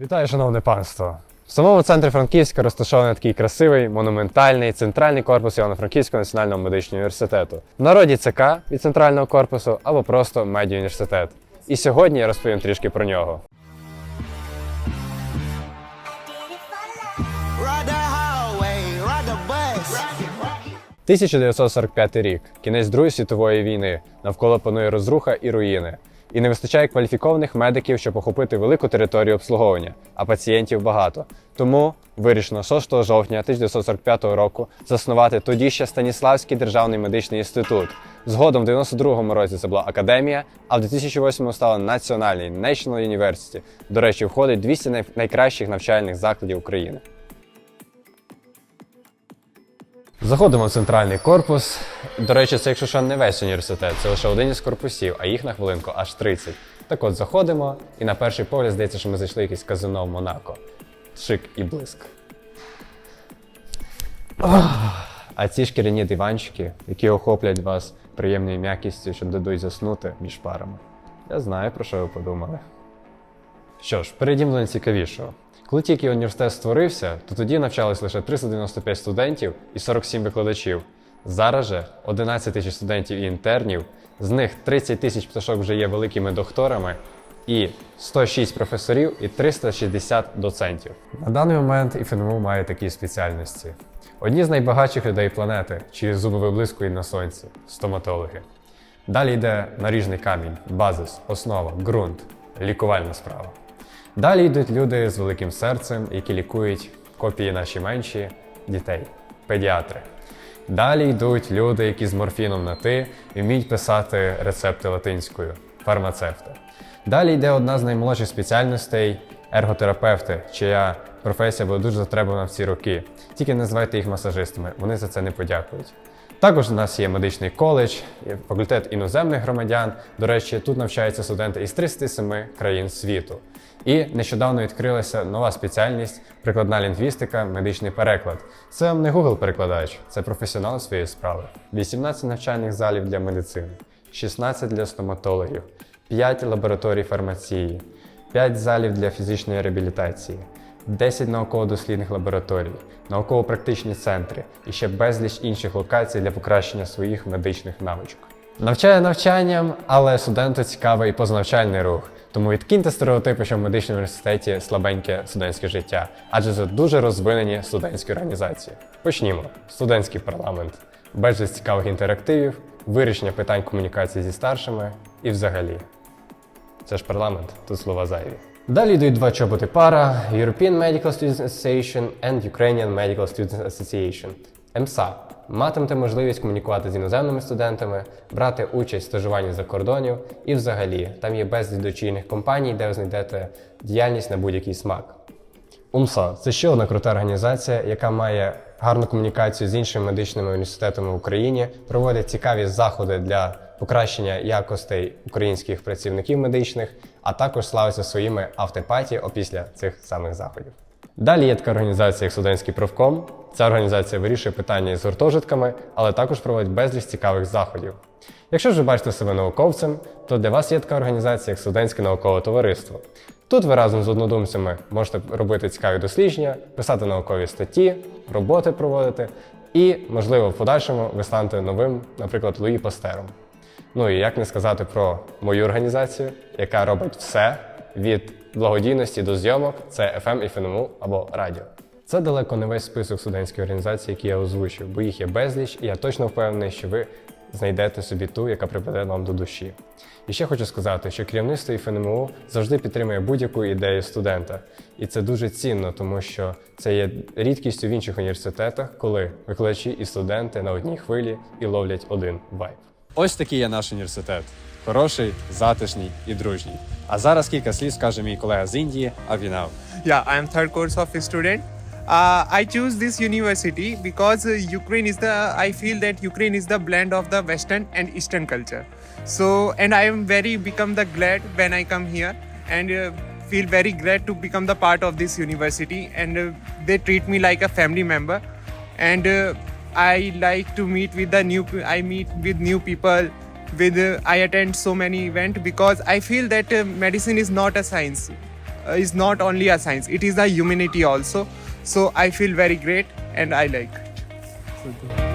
Вітаю, шановне панство! В самому центрі Франківська розташований такий красивий, монументальний центральний корпус Івано-Франківського національного медичного університету. В народі ЦК від центрального корпусу або просто медіуніверситет. І сьогодні я розповім трішки про нього. Ride the highway, ride the bus. 1945 рік, кінець Другої світової війни, навколо панує розруха і руїни. І не вистачає кваліфікованих медиків, щоб охопити велику територію обслуговування, а пацієнтів багато. Тому вирішено 6 жовтня 1945 року заснувати тоді ще Станіславський державний медичний інститут. Згодом в 92-му році це була академія, а в 2008-му стала Національний National University. До речі, входить 200 най- найкращих навчальних закладів України. Заходимо в центральний корпус. До речі, це якщо що не весь університет, це лише один із корпусів, а їх на хвилинку аж 30. Так от заходимо, і на перший погляд здається, що ми зайшли в якесь казино в Монако. Шик і блиск. А ці шкіряні диванчики, які охоплять вас приємною м'якістю, що дадуть заснути між парами. Я знаю, про що ви подумали. Що ж, перейдімо до найцікавішого. Коли тільки університет створився, то тоді навчалось лише 395 студентів і 47 викладачів. Зараз же 11 тисяч студентів і інтернів, з них 30 тисяч пташок вже є великими докторами, і 106 професорів і 360 доцентів. На даний момент ІФНМУ має такі спеціальності. Одні з найбагатших людей планети, чиї зуби виблискують на сонці стоматологи. Далі йде наріжний камінь, базис, основа, ґрунт, лікувальна справа. Далі йдуть люди з великим серцем, які лікують копії наші менші дітей, педіатри. Далі йдуть люди, які з морфіном на ти і вміють писати рецепти латинською, фармацевти. Далі йде одна з наймолодших спеціальностей ерготерапевти, чия професія була дуже затребувана в ці роки. Тільки не називайте їх масажистами, вони за це не подякують. Також у нас є медичний коледж, факультет іноземних громадян. До речі, тут навчаються студенти із 37 країн світу. І нещодавно відкрилася нова спеціальність прикладна лінгвістика, медичний переклад. Це не Google перекладач, це професіонал своєї справи. 18 навчальних залів для медицини, 16 для стоматологів, 5 лабораторій фармації, 5 залів для фізичної реабілітації, 10 науково-дослідних лабораторій, науково-практичні центри і ще безліч інших локацій для покращення своїх медичних навичок. Навчає навчанням, але студенту цікавий і позанавчальний рух. Тому відкиньте стереотипи, що в медичному університеті слабеньке студентське життя, адже це дуже розвинені студентські організації. Почнімо. Студентський парламент, безліч цікавих інтерактивів, вирішення питань комунікації зі старшими і взагалі. Це ж парламент, тут слова зайві. Далі йдуть два чоботи пара European Medical Students Association and Ukrainian Medical Students Association. МСА. Матимете можливість комунікувати з іноземними студентами, брати участь в стажуванні за кордонів і взагалі там є безліч дочірних компаній, де ви знайдете діяльність на будь-який смак. УМСА це ще одна крута організація, яка має гарну комунікацію з іншими медичними університетами в Україні, проводить цікаві заходи для покращення якостей українських працівників медичних, а також славиться своїми автопаті опісля цих самих заходів. Далі є така організація, як студентський профком. Ця організація вирішує питання з гуртожитками, але також проводить безліч цікавих заходів. Якщо ж ви бачите себе науковцем, то для вас є така організація, як студентське наукове товариство. Тут ви разом з однодумцями можете робити цікаві дослідження, писати наукові статті, роботи проводити, і, можливо, в подальшому ви станете новим, наприклад, Луї Пастером. Ну і як не сказати про мою організацію, яка робить все від благодійності до зйомок, це FM і ФНМУ або радіо. Це далеко не весь список студентських організацій, які я озвучив, бо їх є безліч, і я точно впевнений, що ви знайдете собі ту, яка припаде вам до душі. І ще хочу сказати, що керівництво ІФНМУ завжди підтримує будь-яку ідею студента. І це дуже цінно, тому що це є рідкістю в інших університетах, коли викладачі і студенти на одній хвилі і ловлять один вайб. Ось такий є наш університет. Хороший, затишний і дружній. А зараз кілька слів скаже мій колега з Індії Авінав. Yeah, I am third course of student. Uh, I choose this university because uh, Ukraine is the. I feel that Ukraine is the blend of the Western and Eastern culture. So, and I am very become the glad when I come here and uh, feel very glad to become the part of this university. And uh, they treat me like a family member. And uh, I like to meet with the new. I meet with new people. With uh, I attend so many events because I feel that uh, medicine is not a science uh, is not only a science; it is a humanity also. So I feel very great, and I like